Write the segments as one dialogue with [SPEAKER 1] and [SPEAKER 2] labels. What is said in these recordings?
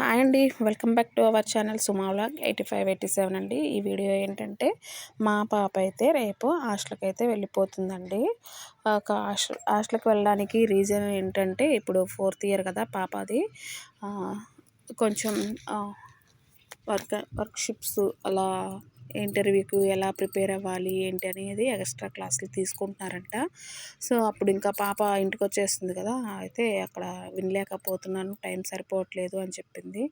[SPEAKER 1] Hi అండి. Welcome back to our channel Suma vlog eighty five eighty seven అండి. ఈ video ఏంటంటే మా పాప అయితే రేపు హాస్టల్కి అయితే వెళ్ళిపోతుందండి. ఒక హాస్టల్ హాస్టల్కి వెళ్ళడానికి రీజన్ ఏంటంటే ఇప్పుడు ఫోర్త్ ఇయర్ కదా పాప అది కొంచెం వర్క్ వర్క్షిప్స్ అలా ఇంటర్వ్యూకి ఎలా ప్రిపేర్ అవ్వాలి ఏంటి అనేది ఎక్స్ట్రా క్లాసులు తీసుకుంటున్నారంట. సో అప్పుడు ఇంకా పాప ఇంటికి వచ్చేస్తుంది కదా అయితే అక్కడ వినలేకపోతున్నాను టైం సరిపోవట్లేదు అని చెప్పింది.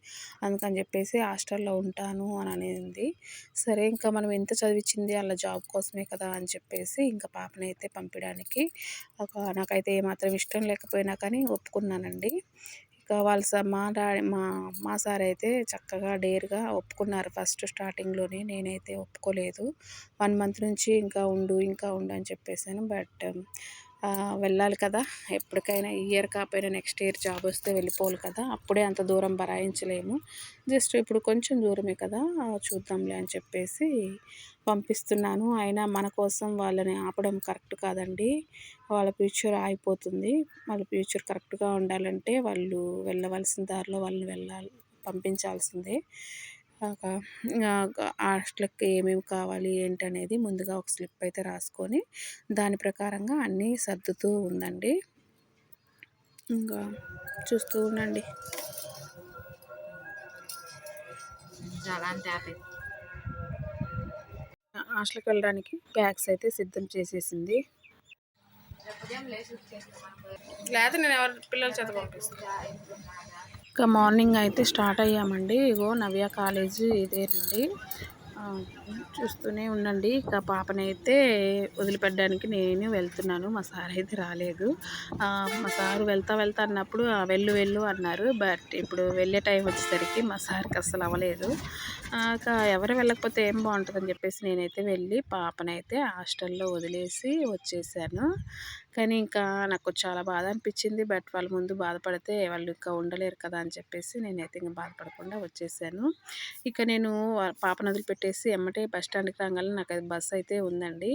[SPEAKER 1] అందుకని చెప్పేసి హాస్టల్లో ఉంటాను అని అనేది. సరే ఇంకా మనం ఎంత చదివించింది అలా జాబ్ కోసమే కదా అని చెప్పేసి ఇంకా పాపని అయితే పంపించడానికి ఒక నాకైతే ఏమాత్రం ఇష్టం లేకపోయినా కానీ ఒప్పుకున్నానండి. ఇంకా వాళ్ళ సార్ మా డాడీ మా మా సార్ అయితే చక్కగా డేర్గా ఒప్పుకున్నారు. ఫస్ట్ స్టార్టింగ్లోనే నేనైతే ఒప్పుకోలేదు. వన్ మంత్ నుంచి ఇంకా ఉండు ఇంకా ఉండు అని చెప్పేసాను. బట్ వెళ్ళాలి కదా. ఎప్పటికైనా ఇయర్ కాకపోయినా నెక్స్ట్ ఇయర్ జాబ్ వస్తే వెళ్ళిపోవాలి కదా. అప్పుడే అంత దూరం బరాయించలేము జస్ట్ ఇప్పుడు కొంచెం దూరమే కదా. చూద్దాంలే అని చెప్పేసి పంపిస్తున్నాను. అయినా మన కోసం వాళ్ళని ఆపడం కరెక్ట్ కాదండి. వాళ్ళ ఫ్యూచర్ ఆగిపోతుంది. వాళ్ళ ఫ్యూచర్ కరెక్ట్గా ఉండాలంటే వాళ్ళు వెళ్ళవలసిన దారిలో వాళ్ళని వెళ్ళాలి పంపించాల్సిందే. హాస్టల్కి ఏమేమి కావాలి ఏంటనేది ముందుగా ఒక స్లిప్ అయితే రాసుకొని దాని ప్రకారంగా అన్నీ సర్దుతూ ఉందండి. ఇంకా చూస్తూ ఉండండి. హాస్టల్కి వెళ్ళడానికి బ్యాగ్స్ అయితే సిద్ధం చేసేసింది. లేదు నేను ఎవరి పిల్లల చేత పంపిస్తాను. ఇంకా మార్నింగ్ అయితే స్టార్ట్ అయ్యామండి. ఇగో నవ్య కాలేజీ ఇదేనండి. చూస్తూనే ఉండండి. ఇక పాపనైతే వదిలిపెట్టడానికి నేను వెళ్తున్నాను. మా సార్ అయితే రాలేదు. మా సారు వెళ్తా వెళ్తా అన్నప్పుడు వెళ్ళు వెళ్ళు అన్నారు. బట్ ఇప్పుడు వెళ్ళే టైం వచ్చేసరికి మా సార్కి అస్సలు అవ్వలేదు. ఎవరు వెళ్ళకపోతే ఏం బాగుంటుందని చెప్పేసి నేనైతే వెళ్ళి పాపనైతే హాస్టల్లో వదిలేసి వచ్చేసాను. కానీ ఇంకా నాకు చాలా బాధ అనిపించింది. బట్ వాళ్ళ ముందు బాధపడితే వాళ్ళు ఇంకా ఉండలేరు కదా అని చెప్పేసి నేనైతే ఇంకా బాధపడకుండా వచ్చేసాను. ఇక నేను పాప నదులు వదిలిపెట్టేసి ఎమ్మటే బస్ స్టాండ్కి రాగానే నాకు బస్ అయితే ఉందండి.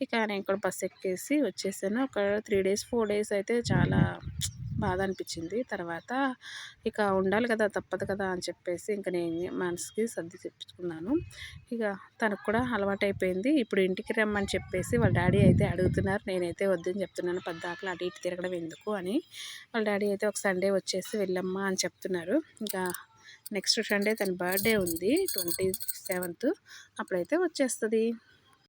[SPEAKER 1] ఇక నేను కూడా బస్సు ఎక్కేసి వచ్చేసాను. ఒక త్రీ డేస్ ఫోర్ డేస్ అయితే చాలా బాధ అనిపించింది తర్వాత ఇక ఉండాలి కదా తప్పదు కదా అని చెప్పేసి ఇంకా నేను మనసుకి సర్ది చెప్పుకున్నాను. ఇక తనకు కూడా అలవాటు అయిపోయింది ఇప్పుడు ఇంటికి రమ్మని చెప్పేసి వాళ్ళ డాడీ అయితే అడుగుతున్నారు. నేనైతే వద్దని చెప్తున్నాను. పద్దాకలు అటు ఇటు తిరగడం ఎందుకు అని. వాళ్ళ డాడీ అయితే ఒక సండే వచ్చేసి వెళ్ళమ్మా అని చెప్తున్నారు. ఇంకా నెక్స్ట్ సండే తన బర్త్డే ఉంది ట్వంటీ సెవెంత్. అప్పుడైతే వచ్చేస్తుంది.